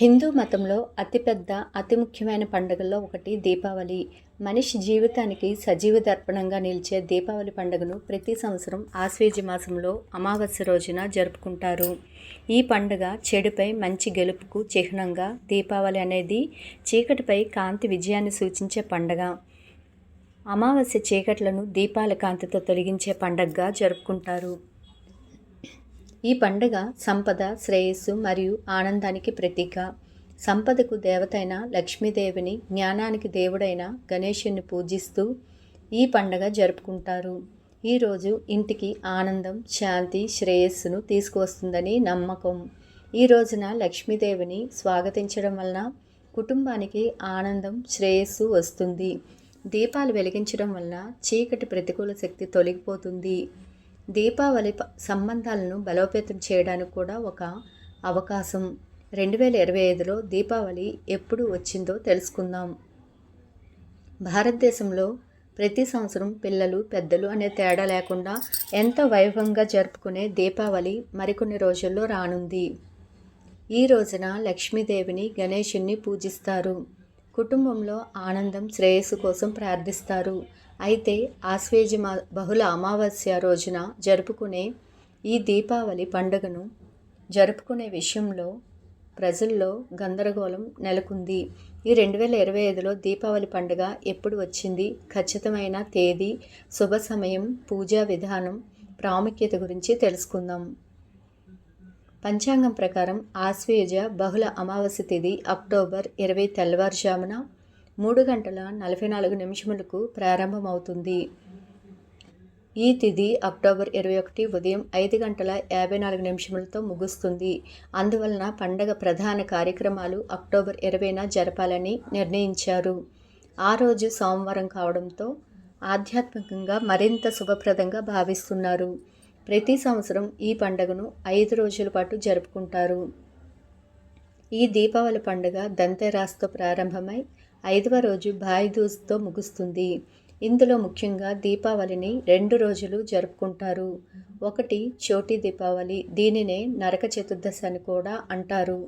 హిందూ మతంలో అతిపెద్ద అతి ముఖ్యమైన పండుగల్లో ఒకటి దీపావళి. మనిషి జీవితానికి సజీవ దర్పణంగా నిలిచే దీపావళి పండుగను ప్రతి సంవత్సరం ఆశ్వేజ మాసంలో అమావాస్య రోజున జరుపుకుంటారు. ఈ పండుగ చెడుపై మంచి గెలుపుకు చిహ్నంగా దీపావళి అనేది చీకటిపై కాంతి విజయాన్ని సూచించే పండుగ. అమావాస్య చీకట్లను దీపాల కాంతితో తొలగించే పండగగా జరుపుకుంటారు. ఈ పండుగ సంపద శ్రేయస్సు మరియు ఆనందానికి ప్రతీక. సంపదకు దేవతైన లక్ష్మీదేవిని జ్ఞానానికి దేవుడైన గణేషుని పూజిస్తూ ఈ పండగ జరుపుకుంటారు. ఈరోజు ఇంటికి ఆనందం శాంతి శ్రేయస్సును తీసుకువస్తుందని నమ్మకం. ఈ రోజున లక్ష్మీదేవిని స్వాగతించడం వలన కుటుంబానికి ఆనందం శ్రేయస్సు వస్తుంది. దీపాలు వెలిగించడం వలన చీకటి ప్రతికూల శక్తి తొలగిపోతుంది. దీపావళి ప- సంబంధాలను బలోపేతం చేయడానికి కూడా ఒక అవకాశం. రెండు వేల ఇరవై ఐదులో దీపావళి ఎప్పుడు వచ్చిందో తెలుసుకుందాం. భారతదేశంలో ప్రతి సంవత్సరం పిల్లలు పెద్దలు అనే తేడా లేకుండా ఎంత వైభవంగా జరుపుకునే దీపావళి మరికొన్ని రోజుల్లో రానుంది. ఈ రోజున లక్ష్మీదేవిని గణేషుణ్ణి పూజిస్తారు. కుటుంబంలో ఆనందం శ్రేయస్సు కోసం ప్రార్థిస్తారు. అయితే ఆశ్వేజ బహుళ అమావాస్య రోజున జరుపుకునే ఈ దీపావళి పండుగను జరుపుకునే విషయంలో ప్రజల్లో గందరగోళం నెలకొంది. ఈ రెండు వేల ఇరవై ఐదులో దీపావళి పండుగ ఎప్పుడు వచ్చింది? ఖచ్చితమైన తేదీ శుభ సమయం పూజా విధానం ప్రాముఖ్యత గురించి తెలుసుకుందాం. పంచాంగం ప్రకారం ఆశ్వేజ బహుళ అమావాస్య తేదీ అక్టోబర్ ఇరవై తెల్లవారుజామున మూడు గంటల నలభై నాలుగు నిమిషములకు ప్రారంభమవుతుంది. ఈ తిథి అక్టోబర్ ఇరవై ఒకటి ఉదయం ఐదు గంటల యాభై నాలుగు నిమిషములతో ముగుస్తుంది. అందువలన పండగ ప్రధాన కార్యక్రమాలు అక్టోబర్ ఇరవైన జరపాలని నిర్ణయించారు. ఆ రోజు సోమవారం కావడంతో ఆధ్యాత్మికంగా మరింత శుభప్రదంగా భావిస్తున్నారు. ప్రతి సంవత్సరం ఈ పండుగను ఐదు రోజుల పాటు జరుపుకుంటారు. ఈ దీపావళి పండుగ దంతెరాస్తో ప్రారంభమై ఐదవ రోజు భాయిదూజ్తో ముగుస్తుంది. ఇందులో ముఖ్యంగా దీపావళిని రెండు రోజులు జరుపుకుంటారు. ఒకటి చోటి దీపావళి దీనినే నరక చతుర్దశి అని కూడా అంటారు.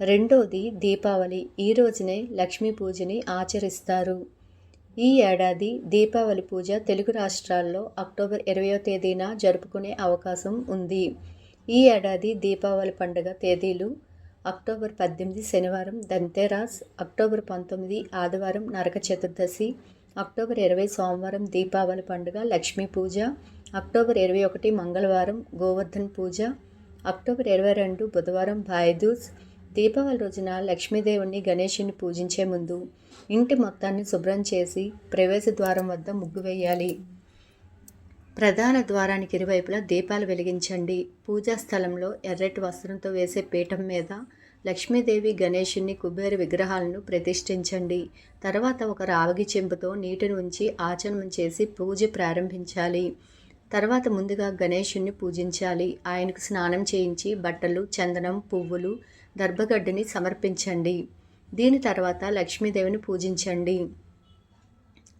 రెండోది దీపావళి ఈ రోజునే లక్ష్మీ పూజని ఆచరిస్తారు. ఈ ఏడాది దీపావళి పూజ తెలుగు రాష్ట్రాల్లో అక్టోబర్ ఇరవయో తేదీన జరుపుకునే అవకాశం ఉంది. ఈ ఏడాది దీపావళి పండుగ తేదీలు అక్టోబర్ పద్దెనిమిది శనివారం దంతెరాస్ అక్టోబర్ పంతొమ్మిది ఆదివారం నరక చతుర్దశి అక్టోబర్ ఇరవై సోమవారం దీపావళి పండుగ లక్ష్మీ పూజ అక్టోబర్ ఇరవై ఒకటి మంగళవారం గోవర్ధన్ పూజ అక్టోబర్ ఇరవై రెండు బుధవారం భాయదూజ్ దీపావళి రోజున లక్ష్మీదేవుని గణేషుని పూజించే ముందు ఇంటి మొత్తాన్ని శుభ్రం చేసి ప్రవేశ ద్వారం వద్ద ముగ్గు వేయాలి. ప్రధాన ద్వారానికి ఇరువైపులా దీపాలు వెలిగించండి. పూజా స్థలంలో ఎర్రటి వస్త్రంతో వేసే పీఠం మీద లక్ష్మీదేవి గణేషుని కుబేర విగ్రహాలను ప్రతిష్ఠించండి. తర్వాత ఒక రావగి చెంబుతో నీటిని ఉంచి ఆచరణం చేసి పూజ ప్రారంభించాలి. తర్వాత ముందుగా గణేషుణ్ణి పూజించాలి. ఆయనకు స్నానం చేయించి బట్టలు చందనం పువ్వులు దర్భగడ్డిని సమర్పించండి. దీని తర్వాత లక్ష్మీదేవిని పూజించండి.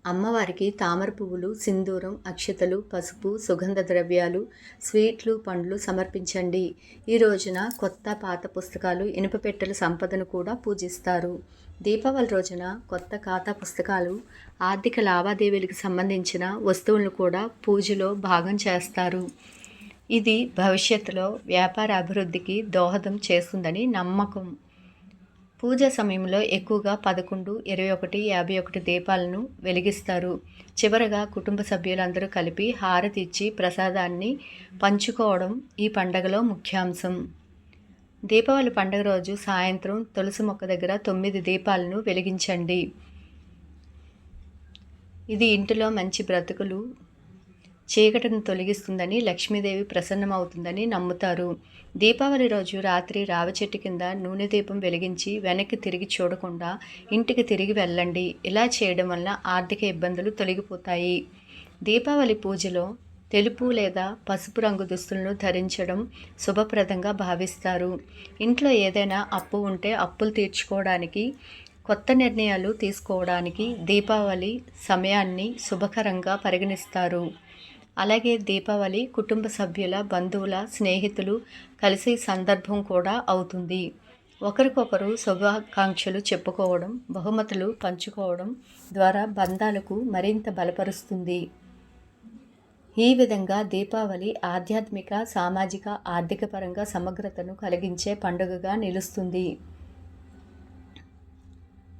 అమ్మవారికి తామర పువ్వులు సింధూరం అక్షతలు పసుపు సుగంధ ద్రవ్యాలు స్వీట్లు పండ్లు సమర్పించండి. ఈ రోజున కొత్త పాత పుస్తకాలు ఇనుప పెట్టెల సంపదను కూడా పూజిస్తారు. దీపావళి రోజున కొత్త ఖాతా పుస్తకాలు ఆర్థిక లావాదేవీలకు సంబంధించిన వస్తువులను కూడా పూజలో భాగం చేస్తారు. ఇది భవిష్యత్తులో వ్యాపార అభివృద్ధికి దోహదం చేస్తుందని నమ్మకం. పూజ సమయంలో ఎక్కువగా పదకొండు ఇరవై ఒకటి యాభై ఒకటి దీపాలను వెలిగిస్తారు. చివరగా కుటుంబ సభ్యులందరూ కలిపి హారతి ఇచ్చి ప్రసాదాన్ని పంచుకోవడం ఈ పండగలో ముఖ్యాంశం. దీపావళి పండుగ రోజు సాయంత్రం తులసి మొక్క దగ్గర తొమ్మిది దీపాలను వెలిగించండి. ఇది ఇంటిలో మంచి బ్రతుకులు చీకటిని తొలగిస్తుందని లక్ష్మీదేవి ప్రసన్నమవుతుందని నమ్ముతారు. దీపావళి రోజు రాత్రి రావి చెట్టు కింద నూనె దీపం వెలిగించి వెనక్కి తిరిగి చూడకుండా ఇంటికి తిరిగి వెళ్ళండి. ఇలా చేయడం వల్ల ఆర్థిక ఇబ్బందులు తొలగిపోతాయి. దీపావళి పూజలో తెలుపు లేదా పసుపు రంగు దుస్తులను ధరించడం శుభప్రదంగా భావిస్తారు. ఇంట్లో ఏదైనా అప్పు ఉంటే అప్పులు తీర్చుకోవడానికి కొత్త నిర్ణయాలు తీసుకోవడానికి దీపావళి సమయాన్ని శుభకరంగా పరిగణిస్తారు. అలాగే దీపావళి కుటుంబ సభ్యుల బంధువుల స్నేహితులు కలిసే సందర్భం కూడా అవుతుంది. ఒకరికొకరు శుభాకాంక్షలు చెప్పుకోవడం బహుమతులు పంచుకోవడం ద్వారా బంధాలకు మరింత బలపరుస్తుంది. ఈ విధంగా దీపావళి ఆధ్యాత్మిక సామాజిక ఆర్థిక పరంగా సమగ్రతను కలిగించే పండుగగా నిలుస్తుంది.